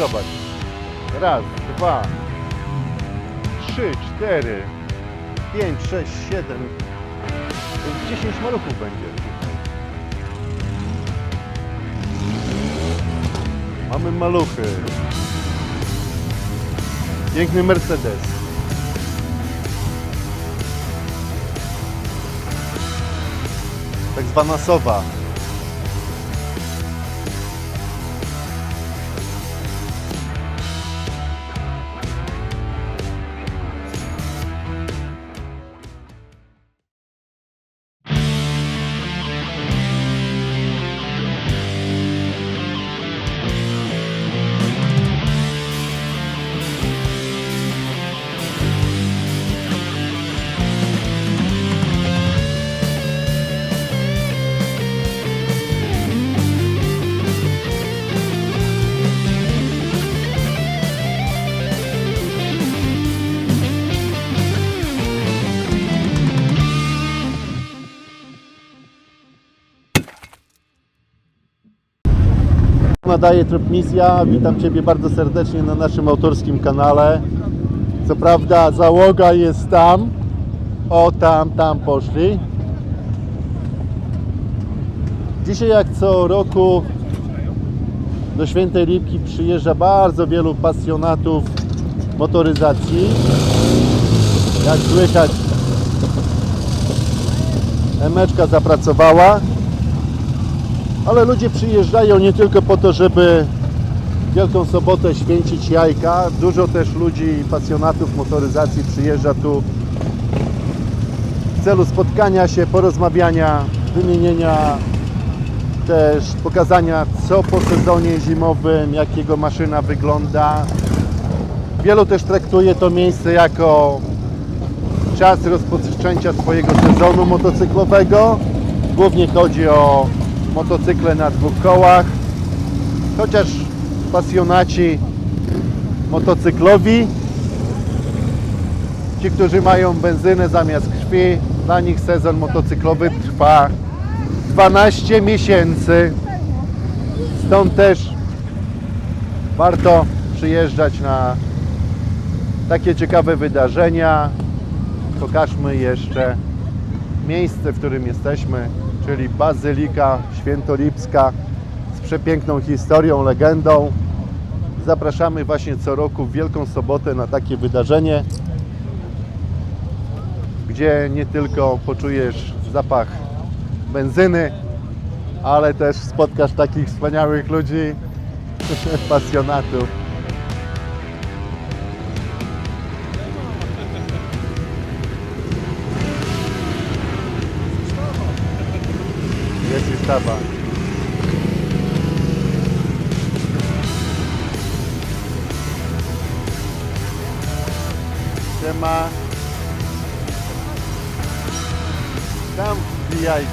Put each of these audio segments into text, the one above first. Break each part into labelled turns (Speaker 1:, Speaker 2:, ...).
Speaker 1: zobacz. Raz, dwa, trzy, cztery, pięć, sześć, siedem. To jest 10 maluchów będzie. Mamy maluchy. Piękny Mercedes. Tak zwana sowa. Nadaje tryb misja. Witam Ciebie bardzo serdecznie na naszym autorskim kanale. Co prawda załoga jest tam. O, tam, tam poszli. Dzisiaj jak co roku do Świętej Lipki przyjeżdża bardzo wielu pasjonatów motoryzacji. Jak słychać, Emeczka zapracowała. Ale ludzie przyjeżdżają nie tylko po to, żeby Wielką Sobotę święcić jajka. Dużo też ludzi, pasjonatów motoryzacji przyjeżdża tu w celu spotkania się, porozmawiania, wymienienia też pokazania co po sezonie zimowym, jak jego maszyna wygląda. Wielu też traktuje to miejsce jako czas rozpoczęcia swojego sezonu motocyklowego. Głównie chodzi o motocykle na dwóch kołach. Chociaż pasjonaci motocyklowi, ci, którzy mają benzynę zamiast krwi, dla nich sezon motocyklowy trwa 12 miesięcy. Stąd też warto przyjeżdżać na takie ciekawe wydarzenia. Pokażmy jeszcze miejsce, w którym jesteśmy, czyli Bazylika Świętolipska z przepiękną historią, legendą. Zapraszamy właśnie co roku w Wielką Sobotę na takie wydarzenie, gdzie nie tylko poczujesz zapach benzyny, ale też spotkasz takich wspaniałych ludzi, pasjonatów. Taba. Siema. Tam wbijajcie.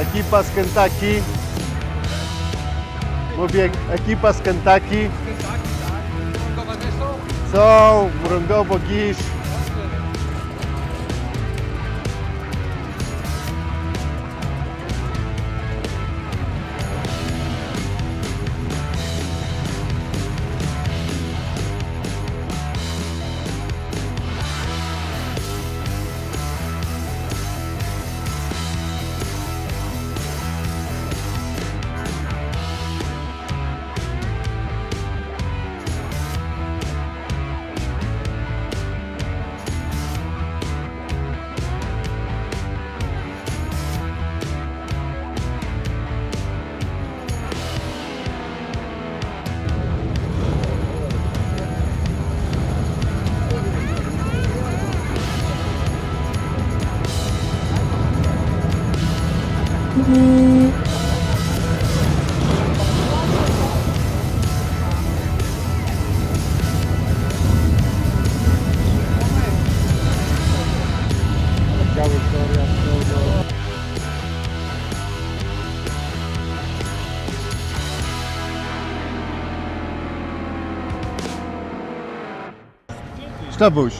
Speaker 1: Ekipa z Kentucky. Mówię, ekipa z Kentucky. Są, Mrągowo, Gisz. Sztabuś,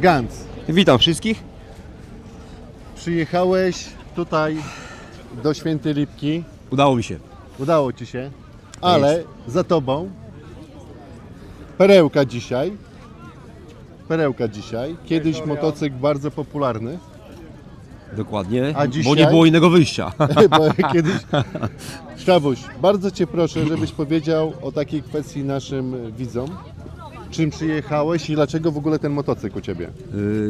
Speaker 1: Gans,
Speaker 2: Witam wszystkich.
Speaker 1: przyjechałeś tutaj do Świętej Lipki.
Speaker 2: Udało mi się.
Speaker 1: Udało Ci się, ale za Tobą perełka dzisiaj. Perełka dzisiaj. Kiedyś motocykl bardzo popularny,
Speaker 2: Dokładnie,
Speaker 1: A
Speaker 2: bo
Speaker 1: dzisiaj?
Speaker 2: nie było innego wyjścia.
Speaker 1: bo kiedyś... Szczabuś, bardzo Cię proszę, żebyś powiedział o takiej kwestii naszym widzom. Czym przyjechałeś i dlaczego w ogóle ten motocykl u Ciebie?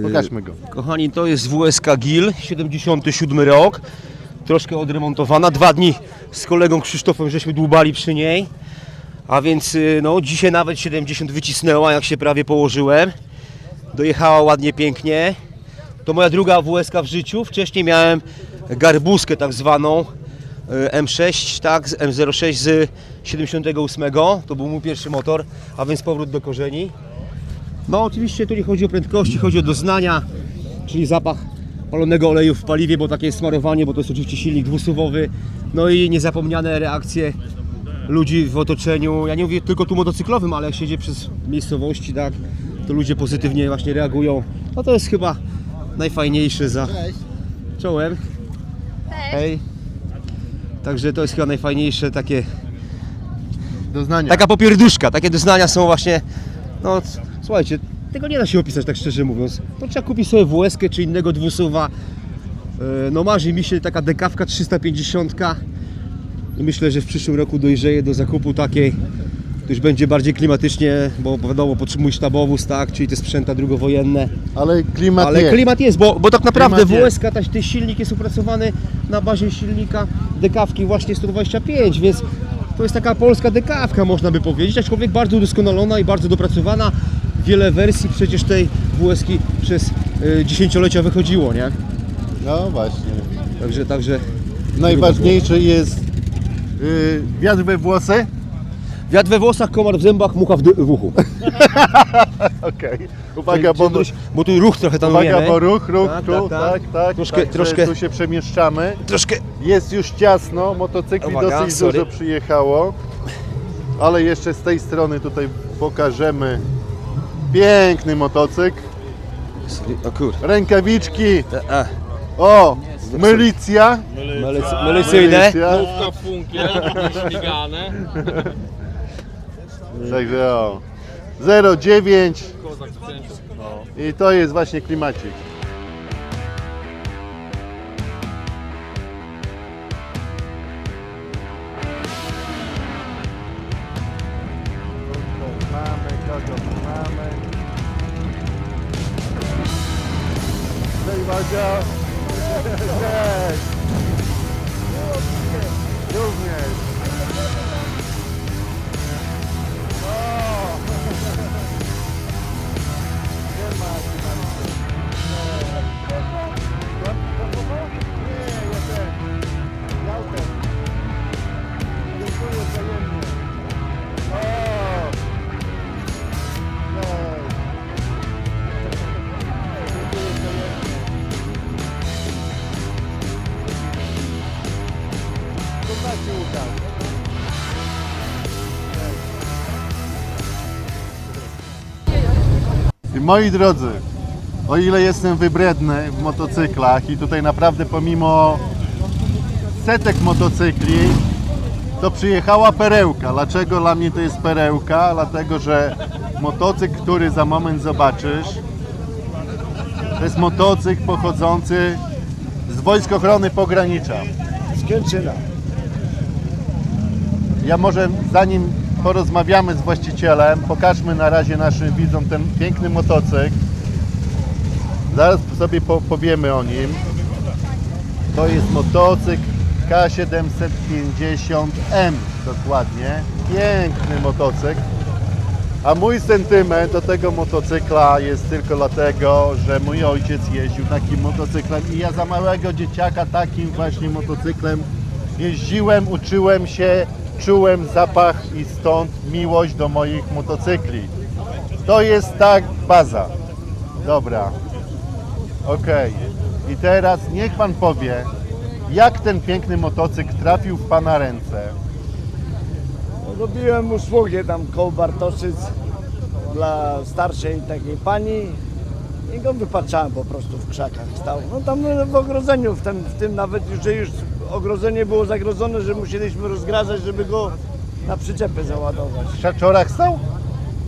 Speaker 1: Pokażmy go.
Speaker 2: Kochani, to jest WSK GIL, 77 rok, troszkę odremontowana. Dwa dni z kolegą Krzysztofem żeśmy dłubali przy niej, a więc y, no, dzisiaj nawet 70 wycisnęła, jak się prawie położyłem. Dojechała ładnie, pięknie. To moja druga WSK w życiu. Wcześniej miałem garbuskę tak zwaną y, M6, tak, z M06 z 78. To był mój pierwszy motor, a więc powrót do korzeni. No oczywiście tu nie chodzi o prędkości, chodzi o doznania, czyli zapach palonego oleju w paliwie, bo takie jest smarowanie, bo to jest oczywiście silnik dwusuwowy. No i niezapomniane reakcje ludzi w otoczeniu. Ja nie mówię tylko tu motocyklowym, ale jak się jedzie przez miejscowości, tak, to ludzie pozytywnie właśnie reagują. No to jest chyba najfajniejsze za czołem. Hej. Także to jest chyba najfajniejsze takie
Speaker 1: Doznania.
Speaker 2: Taka popierduszka, takie doznania są właśnie, no słuchajcie, tego nie da się opisać tak szczerze mówiąc. To trzeba kupić sobie WSK czy innego dwusuwa. E, No marzy mi się taka dekawka 350 i myślę, że w przyszłym roku dojrzeje do zakupu takiej. To już będzie bardziej klimatycznie, bo wiadomo, potrzebuje sztabowóz, tak, czyli te sprzęta drugowojenne.
Speaker 1: Ale klimat
Speaker 2: Ale
Speaker 1: jest.
Speaker 2: klimat jest, bo, bo tak naprawdę
Speaker 1: Klimat jest.
Speaker 2: WSK, ta, ten silnik jest opracowany na bazie silnika dekawki właśnie 125, więc to jest taka polska dekawka można by powiedzieć, aczkolwiek bardzo udoskonalona i bardzo dopracowana. Wiele wersji przecież tej WSK przez y, dziesięciolecia wychodziło, nie?
Speaker 1: No właśnie.
Speaker 2: Także, także
Speaker 1: Najważniejsze jest yy, wiatr we włosy.
Speaker 2: Wiatr we włosach, komar w zębach, mucha w, dy- w uchu.
Speaker 1: Okej. Uwaga, bo,
Speaker 2: Czyli- bo tu ruch trochę tam
Speaker 1: uwaga, bo ruch, ruch,
Speaker 2: Tak,
Speaker 1: tu,
Speaker 2: tak,
Speaker 1: tak,
Speaker 2: tak.
Speaker 1: tak.
Speaker 2: Troszkę-
Speaker 1: Także
Speaker 2: troszkę-
Speaker 1: Tu się przemieszczamy.
Speaker 2: Troszkę
Speaker 1: Jest już ciasno, motocykli
Speaker 2: Uwaga,
Speaker 1: dosyć
Speaker 2: sorry.
Speaker 1: dużo przyjechało. Ale jeszcze z tej strony tutaj pokażemy piękny motocykl.
Speaker 2: O kur...
Speaker 1: Rękawiczki.
Speaker 2: A,
Speaker 1: O, milicja.
Speaker 2: melicy- Melicyjne.
Speaker 1: Milicja.
Speaker 3: Główka w funkiel, śmigane.
Speaker 1: Także o. 09
Speaker 3: Kozak w centrum.
Speaker 1: i to jest właśnie klimacik. Również. Moi drodzy, o ile jestem wybredny w motocyklach i tutaj naprawdę pomimo setek motocykli, to przyjechała perełka. Dlaczego dla mnie to jest perełka? Dlatego, że motocykl, który za moment zobaczysz, to jest motocykl pochodzący z Wojsk Ochrony Pogranicza.
Speaker 4: Z Kęczyna.
Speaker 1: Ja może zanim porozmawiamy z właścicielem, pokażmy na razie naszym widzom ten piękny motocykl. Zaraz sobie po, powiemy o nim. To jest motocykl K750M dokładnie. Piękny motocykl. A mój sentyment do tego motocykla jest tylko dlatego, że mój ojciec jeździł takim motocyklem i ja za małego dzieciaka takim właśnie motocyklem jeździłem, uczyłem się, czułem zapach i stąd miłość do moich motocykli. To jest tak baza. Dobra. Okej. I teraz niech Pan powie, jak ten piękny motocykl trafił w Pana ręce.
Speaker 4: Robiłem usługę tam koło Bartoszyc dla starszej takiej pani i go wypatrzałem po prostu w krzakach stał. No tam w ogrodzeniu, w tym, w tym nawet, że już ogrodzenie było zagrodzone, że musieliśmy rozgradzać, żeby go na przyczepę załadować.
Speaker 1: W Krzaczorach są?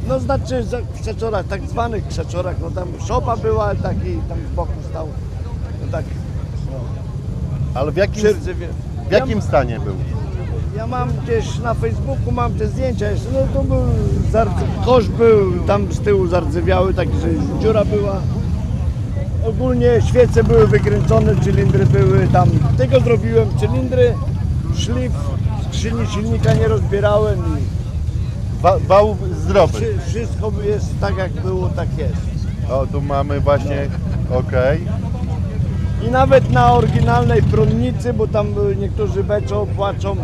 Speaker 4: No znaczy za- w krzaczorach, tak zwanych krzaczorach, no tam szopa była taki tam z boku stał. No tak,
Speaker 1: Ale w jakim,
Speaker 4: przy rdzewie.
Speaker 1: w jakim stanie był?
Speaker 4: Ja, mam gdzieś na Facebooku, mam te zdjęcia jeszcze, no to był, zardze, kosz był tam z tyłu zardzewiały, taki, że dziura była. Ogólnie świece były wykręcone, cylindry były tam, tego zrobiłem, cylindry, szlif, skrzyni silnika nie rozbierałem i
Speaker 1: Wa, wał zdrowy.
Speaker 4: wszy, wszystko jest tak jak było, tak jest.
Speaker 1: O, tu mamy właśnie, okej.
Speaker 4: I nawet na oryginalnej prądnicy, bo tam y, niektórzy beczą, płaczą,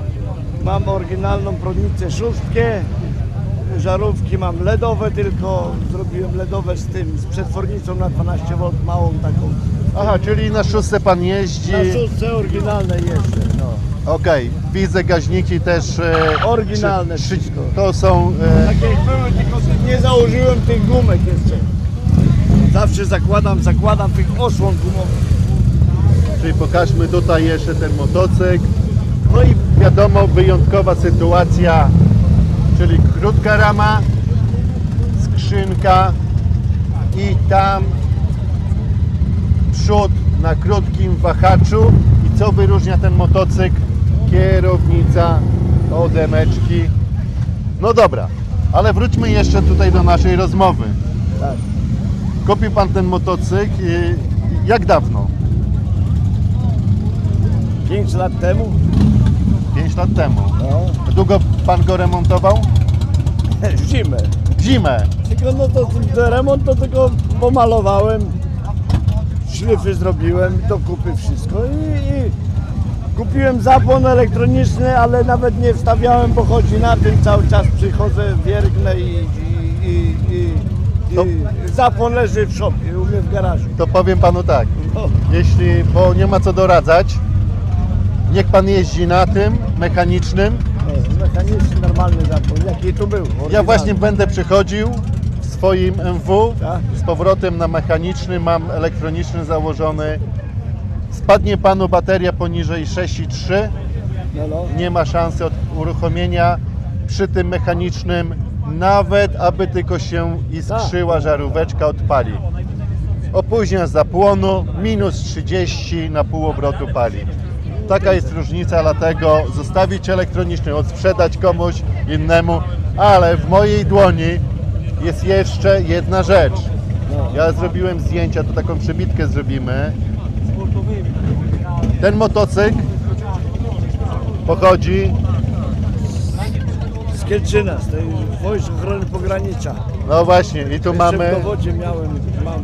Speaker 4: mam oryginalną prądnicę szóstkę, żarówki mam LEDowe tylko, zrobiłem LEDowe z tym, z przetwornicą na 12 V, małą taką.
Speaker 1: Aha, czyli na szóstce pan jeździ.
Speaker 4: Na szóstce oryginalnej jeszcze, no.
Speaker 1: Okej, widzę gaźniki też. E,
Speaker 4: Oryginalne
Speaker 1: trzy-
Speaker 4: wszystko.
Speaker 1: To są. E,
Speaker 4: Takie były, tylko nie założyłem tych gumek jeszcze. Zawsze zakładam, zakładam tych osłon gumowych.
Speaker 1: czyli pokażmy tutaj jeszcze ten motocykl. No i wiadomo, wyjątkowa sytuacja, czyli krótka rama, skrzynka i tam przód na krótkim wahaczu. I co wyróżnia ten motocykl? Kierownica od emeczki. No dobra, ale wróćmy jeszcze tutaj do naszej rozmowy.
Speaker 4: Tak.
Speaker 1: Kupił pan ten motocykl jak dawno?
Speaker 4: 5 lat temu,
Speaker 1: 5 lat temu.
Speaker 4: no,
Speaker 1: Długo pan go remontował?
Speaker 4: zimę.
Speaker 1: W zimę.
Speaker 4: Tylko no to, to remont to tylko pomalowałem, szlify zrobiłem, do kupy wszystko i, i kupiłem zapłon elektroniczny, ale nawet nie wstawiałem, bo chodzi na tym, cały czas przychodzę, wiergnę i, i, i, i,
Speaker 1: To-
Speaker 4: i zapłon leży w szopie, u mnie w garażu.
Speaker 1: To powiem panu tak.
Speaker 4: No,
Speaker 1: Jeśli, bo nie ma co doradzać, niech pan jeździ na tym mechanicznym.
Speaker 4: Mechaniczny, normalny zapłon, jaki tu był.
Speaker 1: Ja właśnie będę przychodził w swoim MW
Speaker 4: Tak.
Speaker 1: z powrotem na mechaniczny, mam elektroniczny założony. Spadnie panu bateria poniżej 6,3,
Speaker 4: No, no.
Speaker 1: nie ma szansy od uruchomienia przy tym mechanicznym, nawet aby tylko się iskrzyła żaróweczka odpali. Opóźnia zapłonu, minus 30 na pół obrotu pali. Taka jest różnica, dlatego zostawić elektroniczny, odsprzedać komuś innemu, ale w mojej dłoni jest jeszcze jedna rzecz. Ja zrobiłem zdjęcia, to taką przebitkę zrobimy. Ten motocykl pochodzi,
Speaker 4: Kielczyna, z tej Wojsk Ochrony Pogranicza.
Speaker 1: no właśnie, i tu mamy,
Speaker 4: w dowodzie miałem, mam,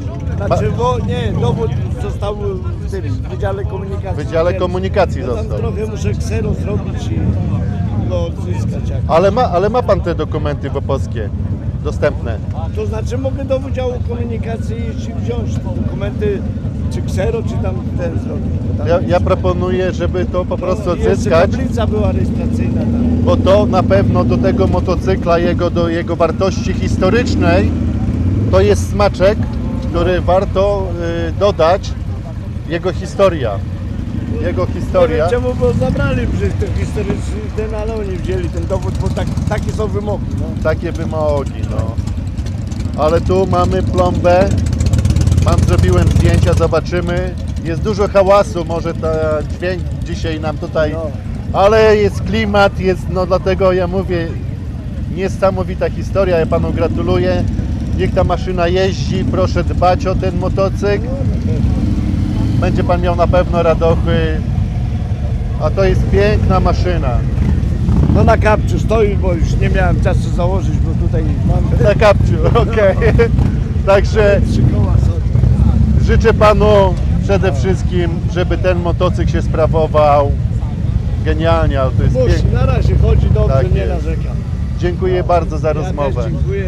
Speaker 4: znaczy wo, nie, dowód został w tym Wydziale Komunikacji.
Speaker 1: w Wydziale
Speaker 4: Wiem.
Speaker 1: Komunikacji
Speaker 4: Ja tam
Speaker 1: został.
Speaker 4: trochę muszę ksero zrobić i go odzyskać. Jak.
Speaker 1: Ale ma, ale ma pan te dokumenty wopowskie dostępne.
Speaker 4: To znaczy mogę do Wydziału Komunikacji iść i wziąć te dokumenty, czy ksero, czy tam ten zrobić. bo tam
Speaker 1: Ja, ja proponuję, żeby to po prostu
Speaker 4: jeszcze
Speaker 1: odzyskać,
Speaker 4: tablica była rejestracyjna tam.
Speaker 1: bo to na pewno do tego motocykla, jego, do jego wartości historycznej, to jest smaczek, który warto y, dodać, jego historia. Jego
Speaker 4: Nie wiem
Speaker 1: historia.
Speaker 4: czemu bo zabrali przecież ten historyczny ten, ale oni wzięli ten dowód, bo tak, takie są wymogi. No.
Speaker 1: Takie wymogi, no. Ale tu mamy plombę. Mam, zrobiłem zdjęcia, zobaczymy. Jest dużo hałasu, może ta dźwięk dzisiaj nam tutaj...
Speaker 4: No.
Speaker 1: Ale jest klimat, jest, no dlatego ja mówię, niesamowita historia, ja Panu gratuluję. Niech ta maszyna jeździ, proszę dbać o ten motocykl. Będzie Pan miał na pewno radochy. A to jest piękna maszyna.
Speaker 4: No na kapciu stoi, bo już nie miałem czasu założyć, bo tutaj mam
Speaker 1: Na kapciu, okej. Także
Speaker 4: trzy koła są.
Speaker 1: życzę Panu przede wszystkim, żeby ten motocykl się sprawował genialnie, ale to jest
Speaker 4: Musi,
Speaker 1: piękne.
Speaker 4: na razie chodzi dobrze,
Speaker 1: Tak
Speaker 4: nie
Speaker 1: jest.
Speaker 4: narzekam.
Speaker 1: Dziękuję bardzo za
Speaker 4: Ja
Speaker 1: rozmowę.
Speaker 4: też dziękuję.